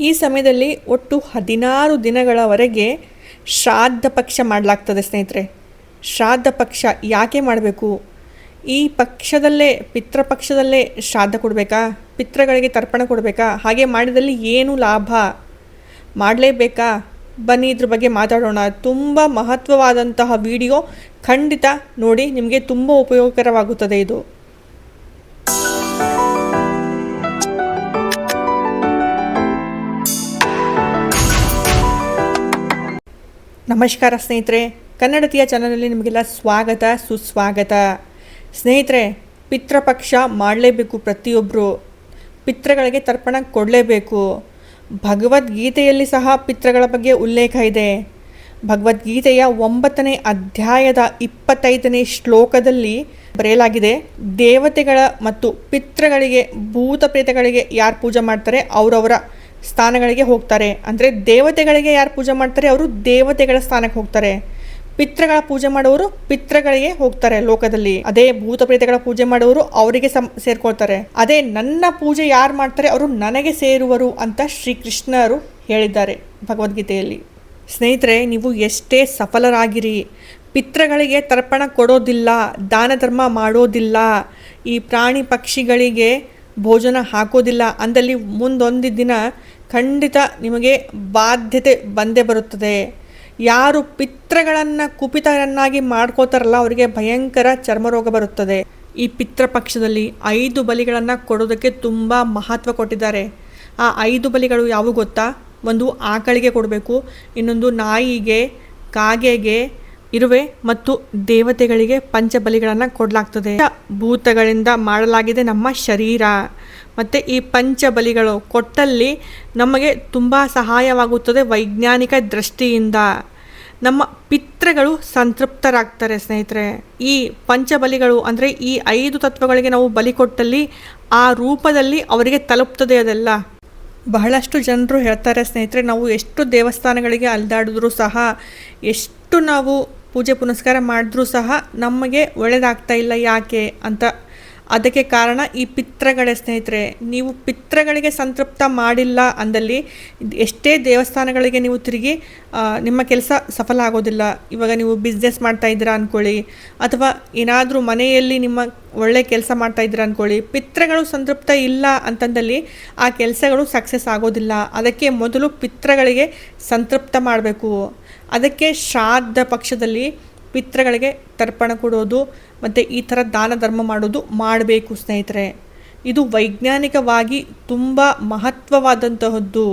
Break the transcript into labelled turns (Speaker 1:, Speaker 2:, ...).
Speaker 1: ಈ ಸಮಯದಲ್ಲಿ ಒಟ್ಟು ಹದಿನಾರು ದಿನಗಳವರೆಗೆ ಶ್ರಾದ್ದ ಪಕ್ಷ ಮಾಡಲಾಗ್ತದೆ ಸ್ನೇಹಿತರೆ. ಶ್ರಾದ್ದ ಪಕ್ಷ ಯಾಕೆ ಮಾಡಬೇಕು? ಈ ಪಕ್ಷದಲ್ಲೇ ಪಿತೃಪಕ್ಷದಲ್ಲೇ ಶ್ರಾದ್ದ ಕೊಡಬೇಕಾ? ಪಿತೃಗಳಿಗೆ ತರ್ಪಣ ಕೊಡಬೇಕಾ? ಹಾಗೆ ಮಾಡಿದಲ್ಲಿ ಏನು ಲಾಭ? ಮಾಡಲೇಬೇಕಾ? ಬನ್ನಿ ಇದ್ರ ಬಗ್ಗೆ ಮಾತಾಡೋಣ. ತುಂಬ ಮಹತ್ವವಾದಂತಹ ವಿಡಿಯೋ ಖಂಡಿತ ನೋಡಿ, ನಿಮಗೆ ತುಂಬ ಉಪಯೋಗಕರವಾಗುತ್ತದೆ ಇದು. ನಮಸ್ಕಾರ ಸ್ನೇಹಿತರೆ, ಕನ್ನಡತಿಯ ಚಾನಲಲ್ಲಿ ನಿಮಗೆಲ್ಲ ಸ್ವಾಗತ, ಸುಸ್ವಾಗತ. ಸ್ನೇಹಿತರೆ ಪಿತೃಪಕ್ಷ ಮಾಡಲೇಬೇಕು ಪ್ರತಿಯೊಬ್ಬರು ಪಿತೃಗಳಿಗೆ ತರ್ಪಣ ಕೊಡಲೇಬೇಕು. ಭಗವದ್ಗೀತೆಯಲ್ಲಿ ಸಹ ಪಿತೃಗಳ ಬಗ್ಗೆ ಉಲ್ಲೇಖ ಇದೆ. ಭಗವದ್ಗೀತೆಯ ಒಂಬತ್ತನೇ ಅಧ್ಯಾಯದ ಇಪ್ಪತ್ತೈದನೇ ಶ್ಲೋಕದಲ್ಲಿ ಬರೆಯಲಾಗಿದೆ, ದೇವತೆಗಳ ಮತ್ತು ಪಿತೃಗಳಿಗೆ ಭೂತ ಪ್ರೇತಗಳಿಗೆ ಯಾರು ಪೂಜೆ ಮಾಡ್ತಾರೆ, ಅವರವರ ಸ್ಥಾನಗಳಿಗೆ ಹೋಗ್ತಾರೆ. ಅಂದರೆ ದೇವತೆಗಳಿಗೆ ಯಾರು ಪೂಜೆ ಮಾಡ್ತಾರೆ? ಅವರು ದೇವತೆಗಳ ಸ್ಥಾನಕ್ಕೆ ಹೋಗ್ತಾರೆ. ಪಿತೃಗಳ ಪೂಜೆ ಮಾಡುವವರು ಪಿತೃಗಳಿಗೆ ಹೋಗ್ತಾರೆ ಲೋಕದಲ್ಲಿ. ಅದೇ ಭೂತ ಪ್ರೇತಗಳ ಪೂಜೆ ಮಾಡುವವರು ಅವರಿಗೆ ಸಂ, ಸೇರ್ಕೊಳ್ತಾರೆ. ಅದೇ ನನ್ನ ಪೂಜೆ ಯಾರು ಮಾಡ್ತಾರೆ? ಅವರು ನನಗೆ ಸೇರುವರು ಅಂತ ಶ್ರೀಕೃಷ್ಣರು ಹೇಳಿದ್ದಾರೆ ಭಗವದ್ಗೀತೆಯಲ್ಲಿ. ಸ್ನೇಹಿತರೆ, ನೀವು ಎಷ್ಟೇ ಸಫಲರಾಗಿರಿ, ಪಿತೃಗಳಿಗೆ ತರ್ಪಣ ಕೊಡೋದಿಲ್ಲ ದಾನ ಧರ್ಮ ಮಾಡೋದಿಲ್ಲ, ಈ ಪ್ರಾಣಿ ಪಕ್ಷಿಗಳಿಗೆ ಭೋಜನ ಹಾಕೋದಿಲ್ಲ ಅಂದಲ್ಲಿ ಮುಂದೊಂದು ದಿನ ಖಂಡಿತ ನಿಮಗೆ ಬಾಧ್ಯತೆ ಬಂದೇ ಬರುತ್ತದೆ. ಯಾರು ಪಿತ್ರಗಳನ್ನು ಕುಪಿತರನ್ನಾಗಿ ಮಾಡ್ಕೋತಾರಲ್ಲ ಅವರಿಗೆ ಭಯಂಕರ ಚರ್ಮರೋಗ ಬರುತ್ತದೆ. ಈ ಪಿತೃಪಕ್ಷದಲ್ಲಿ ಐದು ಬಲಿಗಳನ್ನು ಕೊಡೋದಕ್ಕೆ ತುಂಬ ಮಹತ್ವ ಕೊಟ್ಟಿದ್ದಾರೆ. ಆ ಐದು ಬಲಿಗಳು ಯಾವುವು ಗೊತ್ತಾ? ಒಂದು ಆಕಳಿಗೆ ಕೊಡಬೇಕು, ಇನ್ನೊಂದು ನಾಯಿಗೆ, ಕಾಗೆಗೆ ಇರುವೆ ಮತ್ತು ದೇವತೆಗಳಿಗೆ ಪಂಚಬಲಿಗಳನ್ನು ಕೊಡಲಾಗ್ತದೆ. ಭೂತಗಳಿಂದ ಮಾಡಲಾಗಿದೆ ನಮ್ಮ ಶರೀರ. ಮತ್ತು ಈ ಪಂಚಬಲಿಗಳು ಕೊಟ್ಟಲ್ಲಿ ನಮಗೆ ತುಂಬ ಸಹಾಯವಾಗುತ್ತದೆ ವೈಜ್ಞಾನಿಕ ದೃಷ್ಟಿಯಿಂದ. ನಮ್ಮ ಪಿತೃಗಳು ಸಂತೃಪ್ತರಾಗ್ತಾರೆ ಸ್ನೇಹಿತರೆ. ಈ ಪಂಚಬಲಿಗಳು ಅಂದರೆ ಈ ಐದು ತತ್ವಗಳಿಗೆ ನಾವು ಬಲಿ ಕೊಟ್ಟಲ್ಲಿ ಆ ರೂಪದಲ್ಲಿ ಅವರಿಗೆ ತಲುಪ್ತದೆ ಅದೆಲ್ಲ. ಬಹಳಷ್ಟು ಜನರು ಹೇಳ್ತಾರೆ ಸ್ನೇಹಿತರೆ, ನಾವು ಎಷ್ಟು ದೇವಸ್ಥಾನಗಳಿಗೆ ಅಲ್ದಾಡಿದ್ರೂ ಸಹ ಎಷ್ಟು ನಾವು ಪೂಜೆ ಪುನಸ್ಕಾರ ಮಾಡಿದ್ರೂ ಸಹ ನಮಗೆ ಒಳ್ಳೆಯದಾಗ್ತಾ ಇಲ್ಲ ಯಾಕೆ ಅಂತ ಅದಕ್ಕೆ ಕಾರಣ ಈ ಪಿತ್ರಗಳೇ ಸ್ನೇಹಿತರೆ, ನೀವು ಪಿತ್ರಗಳಿಗೆ ಸಂತೃಪ್ತ ಮಾಡಿಲ್ಲ ಅಂದಲ್ಲಿ ಎಷ್ಟೇ ದೇವಸ್ಥಾನಗಳಿಗೆ ನೀವು ತಿರುಗಿ ನಿಮ್ಮ ಕೆಲಸ ಸಫಲ ಆಗೋದಿಲ್ಲ. ಇವಾಗ ನೀವು ಬಿಸ್ನೆಸ್ ಮಾಡ್ತಾ ಇದ್ದೀರಾ ಅಂದ್ಕೊಳ್ಳಿ ಅಥವಾ ಏನಾದರೂ ಮನೆಯಲ್ಲಿ ನಿಮ್ಮ ಒಳ್ಳೆ ಕೆಲಸ ಮಾಡ್ತಾ ಇದ್ದೀರಾ ಅಂದ್ಕೊಳ್ಳಿ ಪಿತ್ರಗಳು ಸಂತೃಪ್ತ ಇಲ್ಲ ಅಂತಂದಲ್ಲಿ ಆ ಕೆಲಸಗಳು ಸಕ್ಸಸ್ ಆಗೋದಿಲ್ಲ. ಅದಕ್ಕೆ ಮೊದಲು ಪಿತ್ರಗಳಿಗೆ ಸಂತೃಪ್ತ ಮಾಡಬೇಕು. ಅದಕ್ಕೆ ಶ್ರಾದ್ದ ಪಕ್ಷದಲ್ಲಿ ಪಿತೃಗಳಿಗೆ ತರ್ಪಣ ಕೊಡೋದು ಮತ್ತು ಈ ಥರ ದಾನ ಧರ್ಮ ಮಾಡೋದು ಮಾಡಬೇಕು ಸ್ನೇಹಿತರೆ. ಇದು ವೈಜ್ಞಾನಿಕವಾಗಿ ತುಂಬ ಮಹತ್ವವಾದಂತಹದ್ದು.